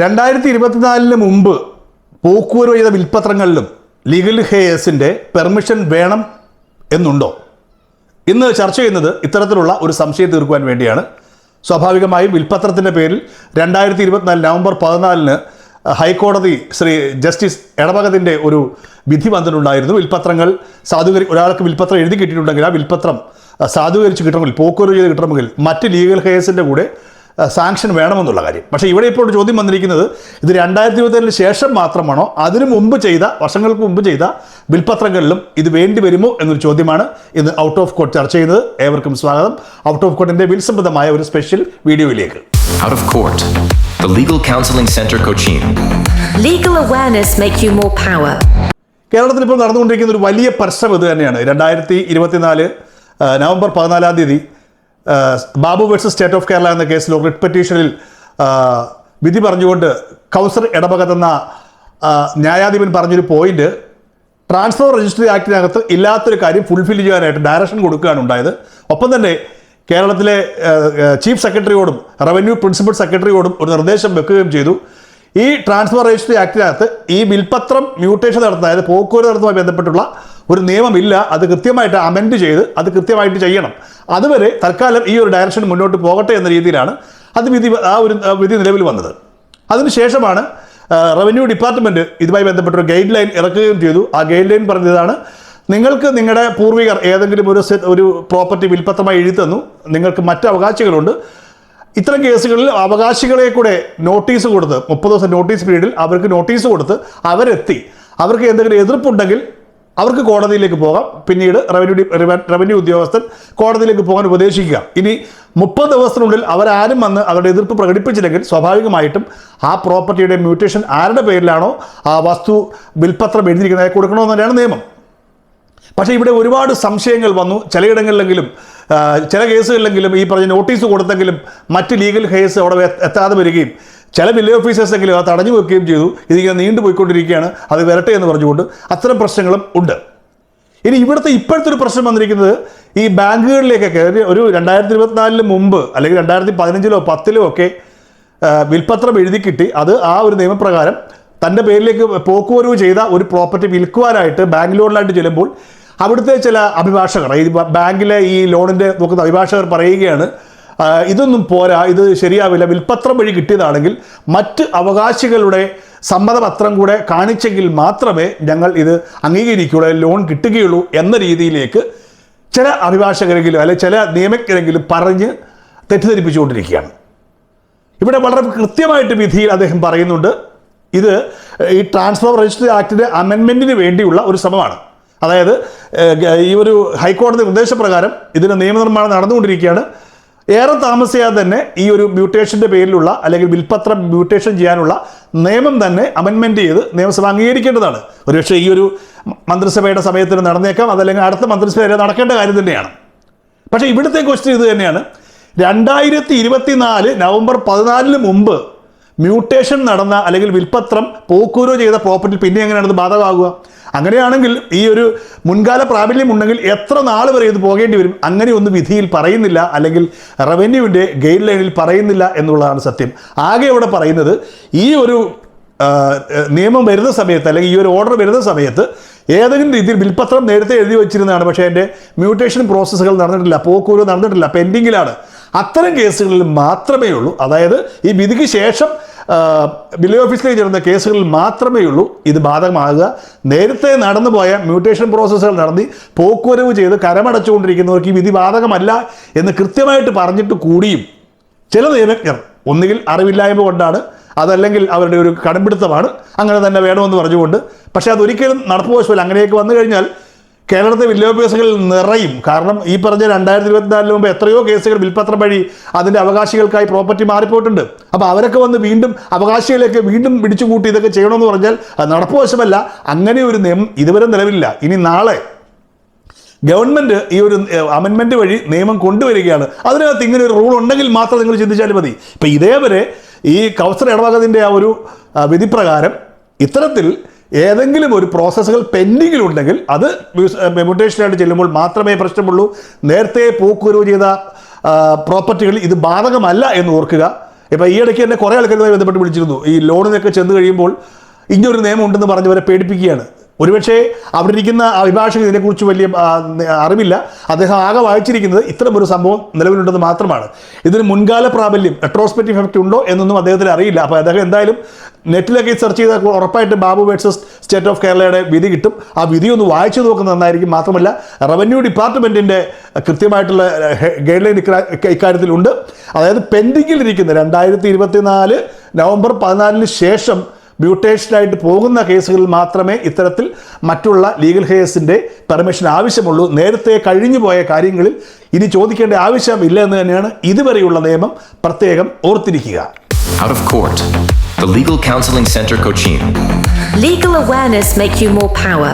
രണ്ടായിരത്തി ഇരുപത്തിനാലിന് മുമ്പ് പോക്കുവരവ് ചെയ്ത വിൽപ്പത്രങ്ങളിലും ലീഗൽ ഹേയേഴ്സിന്റെ പെർമിഷൻ വേണം എന്നുണ്ടോ? ഇന്ന് ചർച്ച ചെയ്യുന്നത് ഇത്തരത്തിലുള്ള ഒരു സംശയം തീർക്കുവാൻ വേണ്ടിയാണ്. സ്വാഭാവികമായും വിൽപ്പത്രത്തിന്റെ പേരിൽ രണ്ടായിരത്തി ഇരുപത്തിനാല് നവംബർ പതിനാലിന് ഹൈക്കോടതി ശ്രീ ജസ്റ്റിസ് എടവകത്തിന്റെ ഒരു വിധി വന്നിട്ടുണ്ടായിരുന്നു. വിൽപ്പത്രങ്ങൾ സാധൂകരി ഒരാൾക്ക് വിൽപ്പത്രം എഴുതി കിട്ടിയിട്ടുണ്ടെങ്കിൽ ആ വിൽപ്പത്രം സാധൂകരിച്ച് കിട്ടണമെങ്കിൽ പോക്കുവരവ് ചെയ്ത് കിട്ടണമെങ്കിൽ മറ്റ് ലീഗൽ ഹേയേഴ്സിന്റെ കൂടെ സാങ്ഷൻ വേണമെന്നുള്ള കാര്യം. പക്ഷേ ഇവിടെ ഇപ്പോൾ ഒരു ചോദ്യം വന്നിരിക്കുന്നത് ഇത് രണ്ടായിരത്തി ഇരുപത്തിയേഴിന് ശേഷം മാത്രമാണോ? അതിനു മുമ്പ് ചെയ്ത വർഷങ്ങൾക്ക് മുമ്പ് ചെയ്ത ബിൽപത്രങ്ങളിലും ഇത് വേണ്ടി വരുമോ എന്നൊരു ചോദ്യമാണ് ഇന്ന് ഔട്ട് ഓഫ് കോർട്ട് ചർച്ച ചെയ്യുന്നത്. ഏവർക്കും സ്വാഗതം. ഔട്ട് ഓഫ് കോർട്ടിന്റെ ബിൽ സംബന്ധമായ ഒരു സ്പെഷ്യൽ വീഡിയോയിലേക്ക്. Out of Court, the Legal Counseling Center Cochin. Legal awareness make you more power. കേരളത്തിൽ ഇപ്പോൾ നടന്നുകൊണ്ടിരിക്കുന്ന ഒരു വലിയ പ്രശ്നം ഇത് തന്നെയാണ്. രണ്ടായിരത്തി ഇരുപത്തിനാല് നവംബർ പതിനാലാം തീയതി Babu versus state of Kerala എന്ന കേസിൽ ഒരു റിട്ട് പെറ്റീഷനിൽ വിധി പറഞ്ഞുകൊണ്ട് കൗസർ ഇടവകത്തെന്ന ആ, ന്യായാധിപൻ പറഞ്ഞൊരു പോയിന്റ് ട്രാൻസ്ഫർ രജിസ്ട്രി ആക്ടിനകത്ത് ഇല്ലാത്തൊരു കാര്യം ഫുൾഫിൽ ചെയ്യാനായിട്ട് ഡയറക്ഷൻ കൊടുക്കുകയാണ് ഉണ്ടായത്. ഒപ്പം തന്നെ കേരളത്തിലെ ചീഫ് സെക്രട്ടറിയോടും റവന്യൂ പ്രിൻസിപ്പൽ സെക്രട്ടറിയോടും ഒരു നിർദ്ദേശം വെക്കുകയും ചെയ്തു. ഈ ട്രാൻസ്ഫർ രജിസ്ട്രി ആക്ടിനകത്ത് ഈ വിൽപത്രം മ്യൂട്ടേഷൻ നടത്തുന്ന അതായത് പോക്കുവരവ് നടത്തുമായി ബന്ധപ്പെട്ടുള്ള ഒരു നിയമമില്ല അത് കൃത്യമായിട്ട് അമെൻഡ് ചെയ്ത് അത് കൃത്യമായിട്ട് ചെയ്യണം. അതുവരെ തൽക്കാലം ഈ ഒരു ഡയറക്ഷൻ മുന്നോട്ട് പോകട്ടെ എന്ന രീതിയിലാണ് അത് വിധി ആ ഒരു വിധി നിലവിൽ വന്നത്. അതിനുശേഷമാണ് റവന്യൂ ഡിപ്പാർട്ട്മെന്റ് ഇതുമായി ബന്ധപ്പെട്ടൊരു ഗൈഡ് ലൈൻ ഇറക്കുകയും ചെയ്തു. ആ ഗൈഡ് ലൈൻ പറഞ്ഞതാണ് നിങ്ങൾക്ക് നിങ്ങളുടെ പൂർവികർ ഏതെങ്കിലും ഒരു ഒരു പ്രോപ്പർട്ടി വിൽപ്പത്രമായി എഴുതി തന്നു നിങ്ങൾക്ക് മറ്റ് അവകാശികളുണ്ട്. ഇത്തരം കേസുകളിൽ അവകാശികളെ കൂടെ നോട്ടീസ് കൊടുത്ത് മുപ്പത് ദിവസം നോട്ടീസ് പീരീഡിൽ അവർക്ക് നോട്ടീസ് കൊടുത്ത് അവരെത്തി. അവർക്ക് എന്തെങ്കിലും എതിർപ്പുണ്ടെങ്കിൽ അവർക്ക് കോടതിയിലേക്ക് പോകാം. പിന്നീട് റവന്യൂ റവന്യൂ ഉദ്യോഗസ്ഥൻ കോടതിയിലേക്ക് പോകാൻ ഉപദേശിക്കുക. ഇനി മുപ്പത് ദിവസത്തിനുള്ളിൽ അവരാരും വന്ന് അവരുടെ എതിർപ്പ് പ്രകടിപ്പിച്ചില്ലെങ്കിൽ സ്വാഭാവികമായിട്ടും ആ പ്രോപ്പർട്ടിയുടെ മ്യൂട്ടേഷൻ ആരുടെ പേരിലാണോ ആ വസ്തു വിൽപത്രം എഴുതിയിരിക്കുന്നത് കൊടുക്കണമെന്ന് തന്നെയാണ് നിയമം. പക്ഷേ ഇവിടെ ഒരുപാട് സംശയങ്ങൾ വന്നു. ചിലയിടങ്ങളിലെങ്കിലും ചില കേസുകളിലെങ്കിലും ഈ പറഞ്ഞ നോട്ടീസ് കൊടുത്തെങ്കിലും മറ്റ് ലീഗൽ കേസ് അവിടെ എത്താതെ വരികയും ചില വില്ലേ ഓഫീസേഴ്സ് എങ്കിലും അത് തടഞ്ഞു വെക്കുകയും ചെയ്തു. ഇതിങ്ങനെ നീണ്ടുപോയിക്കൊണ്ടിരിക്കുകയാണ് അത് വരട്ടെ എന്ന് പറഞ്ഞുകൊണ്ട് അത്തരം പ്രശ്നങ്ങളും ഉണ്ട്. ഇനി ഇവിടുത്തെ ഇപ്പോഴത്തെ ഒരു പ്രശ്നം വന്നിരിക്കുന്നത് ഈ ബാങ്കുകളിലേക്കൊക്കെ ഒരു- രണ്ടായിരത്തി ഇരുപത്തിനാലിന് മുമ്പ് അല്ലെങ്കിൽ രണ്ടായിരത്തി പതിനഞ്ചിലോ പത്തിലോ ഒക്കെ വിൽപ്പത്രം എഴുതി കിട്ടി അത് ആ ഒരു നിയമപ്രകാരം തന്റെ പേരിലേക്ക് പോക്കുവരവ് ചെയ്ത ഒരു പ്രോപ്പർട്ടി വിൽക്കുവാനായിട്ട് ബാങ്ക് ലോണിലായിട്ട് ചെല്ലുമ്പോൾ അവിടുത്തെ ചില അഭിഭാഷകർ ഈ ബാങ്കിലെ ഈ ലോണിന്റെ നോക്കുന്ന അഭിഭാഷകർ പറയുകയാണ് ഇതൊന്നും പോരാ. ഇത് ശരിയാവില്ല. വിൽപ്പത്രം വഴി കിട്ടിയതാണെങ്കിൽ മറ്റ് അവകാശികളുടെ സമ്മതപത്രം കൂടെ കാണിച്ചെങ്കിൽ മാത്രമേ ഞങ്ങൾ ഇത് അംഗീകരിക്കുകയുള്ളൂ ലോൺ കിട്ടുകയുള്ളൂ എന്ന രീതിയിലേക്ക് ചില അഭിഭാഷകരെങ്കിലും അല്ലെങ്കിൽ ചില നിയമജ്ഞരെങ്കിലും പറഞ്ഞ് തെറ്റിദ്ധരിപ്പിച്ചുകൊണ്ടിരിക്കുകയാണ്. ഇവിടെ വളരെ കൃത്യമായിട്ട് വിധിയിൽ അദ്ദേഹം പറയുന്നുണ്ട് ഇത് ഈ ട്രാൻസ്ഫർ രജിസ്റ്റർ ആക്ടിന്റെ അമെൻമെന്റിന് വേണ്ടിയുള്ള ഒരു ശ്രമമാണ്. അതായത് ഈ ഒരു ഹൈക്കോടതി നിർദ്ദേശപ്രകാരം ഇതിന് നിയമനിർമ്മാണം നടന്നുകൊണ്ടിരിക്കുകയാണ്. ഏറെ താമസിയാതെ തന്നെ ഈ ഒരു മ്യൂട്ടേഷന്റെ പേരിലുള്ള അല്ലെങ്കിൽ വിൽപത്രം മ്യൂട്ടേഷൻ ചെയ്യാനുള്ള നിയമം തന്നെ അമെൻമെന്റ് ചെയ്ത് നിയമസഭ അംഗീകരിക്കേണ്ടതാണ്. ഒരുപക്ഷെ ഈ ഒരു മന്ത്രിസഭയുടെ സമയത്തിന് നടന്നേക്കാം അതല്ലെങ്കിൽ അടുത്ത മന്ത്രിസഭ വരെ നടക്കേണ്ട കാര്യം തന്നെയാണ്. പക്ഷേ ഇവിടുത്തെ ക്വസ്റ്റ്യൻ ഇത് തന്നെയാണ്. രണ്ടായിരത്തി ഇരുപത്തിനാല് നവംബർ പതിനാലിന് മുമ്പ് മ്യൂട്ടേഷൻ നടന്ന അല്ലെങ്കിൽ വിൽപത്രം പോക്കൂരോ ചെയ്ത പ്രോപ്പർട്ടി പിന്നെ എങ്ങനെയാണ് ബാധകമാകുക? അങ്ങനെയാണെങ്കിൽ ഈ ഒരു മുൻകാല പ്രാബല്യം ഉണ്ടെങ്കിൽ എത്ര നാൾ വരെ ഇത് പോകേണ്ടി വരും? അങ്ങനെ വിധിയിൽ പറയുന്നില്ല അല്ലെങ്കിൽ റവന്യൂവിന്റെ ഗൈഡ് ലൈനിൽ പറയുന്നില്ല എന്നുള്ളതാണ് സത്യം. ആകെ ഇവിടെ പറയുന്നത് ഈ ഒരു നിയമം വരുന്ന സമയത്ത് അല്ലെങ്കിൽ ഈ ഒരു ഓർഡർ വരുന്ന സമയത്ത് ഏതെങ്കിലും രീതിയിൽ ബിൽപത്രം നേരത്തെ എഴുതി വെച്ചിരുന്നതാണ് പക്ഷേ എന്റെ മ്യൂട്ടേഷൻ പ്രോസസ്സുകൾ നടന്നിട്ടില്ല പോക്കൂരോ നടന്നിട്ടില്ല പെൻഡിങ്ങിലാണ് അത്തരം കേസുകളിൽ മാത്രമേ ഉള്ളൂ. അതായത് ഈ വിധിക്ക് ശേഷം വില്ലേജ് ഓഫീസിലേക്ക് ചേരുന്ന കേസുകളിൽ മാത്രമേ ഉള്ളൂ. ഇത് ബാധകമാകുക. നേരത്തെ നടന്നുപോയ മ്യൂട്ടേഷൻ പ്രോസസ്സുകൾ നടത്തി പോക്കുവരവ് ചെയ്ത് കരമടച്ചുകൊണ്ടിരിക്കുന്നവർക്ക് ഈ വിധി ബാധകമല്ല എന്ന് കൃത്യമായിട്ട് പറഞ്ഞിട്ട് കൂടിയും ചില നിയമജ്ഞർ ഒന്നുകിൽ അറിവില്ലായ്മ കൊണ്ടാണ് അതല്ലെങ്കിൽ അവരുടെ ഒരു കടമ്പിടുത്തമാണ് അങ്ങനെ തന്നെ വേണമെന്ന് പറഞ്ഞുകൊണ്ട്. പക്ഷേ അതൊരിക്കലും നടപ്പുവശമല്ല അങ്ങനെയൊക്കെ വന്നു കഴിഞ്ഞാൽ കേരളത്തെ വിദ്യാഭ്യാസങ്ങളിൽ നിറയും. കാരണം ഈ പറഞ്ഞ രണ്ടായിരത്തി ഇരുപത്തിനാലിന് മുമ്പ് എത്രയോ കേസുകൾ വിൽപ്പത്രം വഴി അതിന്റെ അവകാശികൾക്കായി പ്രോപ്പർട്ടി മാറിപ്പോയിട്ടുണ്ട്. അപ്പോൾ അവരൊക്കെ വന്ന് വീണ്ടും അവകാശികളെയൊക്കെ വീണ്ടും പിടിച്ചു കൂട്ടി ഇതൊക്കെ ചെയ്യണമെന്ന് പറഞ്ഞാൽ അത് നടപ്പുവശമല്ല അങ്ങനെ ഒരു നിയമം ഇതുവരെ നിലവിലില്ല. ഇനി നാളെ ഗവൺമെന്റ് ഈ ഒരു അമെൻമെന്റ് വഴി നിയമം കൊണ്ടുവരികയാണ്. അതിനകത്ത് ഇങ്ങനെ ഒരു റൂൾ ഉണ്ടെങ്കിൽ മാത്രം നിങ്ങൾ ചിന്തിച്ചാൽ മതി. ഇപ്പം ഇതേവരെ ഈ കൗസർ ഇടവകത്തിന്റെ ആ ഒരു വിധിപ്രകാരം ഇത്തരത്തിൽ ഏതെങ്കിലും ഒരു പ്രോസസ്സുകൾ പെൻഡിങ്ങിലുണ്ടെങ്കിൽ അത് മ്യൂട്ടേഷനായിട്ട് ചെല്ലുമ്പോൾ മാത്രമേ പ്രശ്നമുള്ളൂ. നേരത്തെ പോക്കുവരവ് ചെയ്ത പ്രോപ്പർട്ടികൾ ഇത് ബാധകമല്ല എന്ന് ഓർക്കുക. ഇപ്പം ഈ ഇടയ്ക്ക് തന്നെ കുറേ ആൾക്കാരുമായി ബന്ധപ്പെട്ട് വിളിച്ചിരുന്നു. ഈ ലോണിനൊക്കെ ചെന്ന് കഴിയുമ്പോൾ ഇങ്ങനൊരു നിയമം ഉണ്ടെന്ന് പറഞ്ഞവരെ പേടിപ്പിക്കുകയാണ്. ഒരുപക്ഷെ അവിടെ ഇരിക്കുന്ന അഭിഭാഷകൻ ഇതിനെക്കുറിച്ച് വലിയ അറിവില്ല. അദ്ദേഹം ആകെ വായിച്ചിരിക്കുന്നത് ഇത്തരം ഒരു സംഭവം നിലവിലുണ്ടെന്ന് മാത്രമാണ്. ഇതിന് മുൻകാല പ്രാബല്യം എട്രോസ്പെക്റ്റീവ് എഫക്റ്റ് ഉണ്ടോ എന്നൊന്നും അദ്ദേഹത്തിന് അറിയില്ല. അപ്പോൾ അദ്ദേഹം എന്തായാലും നെറ്റിലൊക്കെ സെർച്ച് ചെയ്താൽ ഉറപ്പായിട്ട് ബാബു വേഴ്സസ് സ്റ്റേറ്റ് ഓഫ് കേരളയുടെ വിധി കിട്ടും. ആ വിധി ഒന്ന് വായിച്ചു നോക്കുന്നത് നന്നായിരിക്കും. മാത്രമല്ല റവന്യൂ ഡിപ്പാർട്ട്മെന്റിന്റെ കൃത്യമായിട്ടുള്ള ഗൈഡ് ലൈൻ ഇക്കാര്യത്തിലുണ്ട്. അതായത് പെൻഡിങ്ങിലിരിക്കുന്ന രണ്ടായിരത്തി ഇരുപത്തിനാല് നവംബർ പതിനാലിന് ശേഷം മ്യൂട്ടേഷനായിട്ട് പോകുന്ന കേസുകളിൽ മാത്രമേ ഇത്തരത്തിൽ മറ്റുള്ള ലീഗൽ ഹെയർസിന്റെ പെർമിഷൻ ആവശ്യമുള്ളൂ നേരത്തെ കഴിഞ്ഞു പോയ കാര്യങ്ങളിൽ ഇനി ചോദിക്കേണ്ട ആവശ്യമില്ല എന്ന് തന്നെയാണ് ഇതുവരെയുള്ള നിയമം പ്രത്യേകം ഓർത്തിരിക്കുക Out of court. The Legal Counseling Center Cochin. Legal awareness make you more power.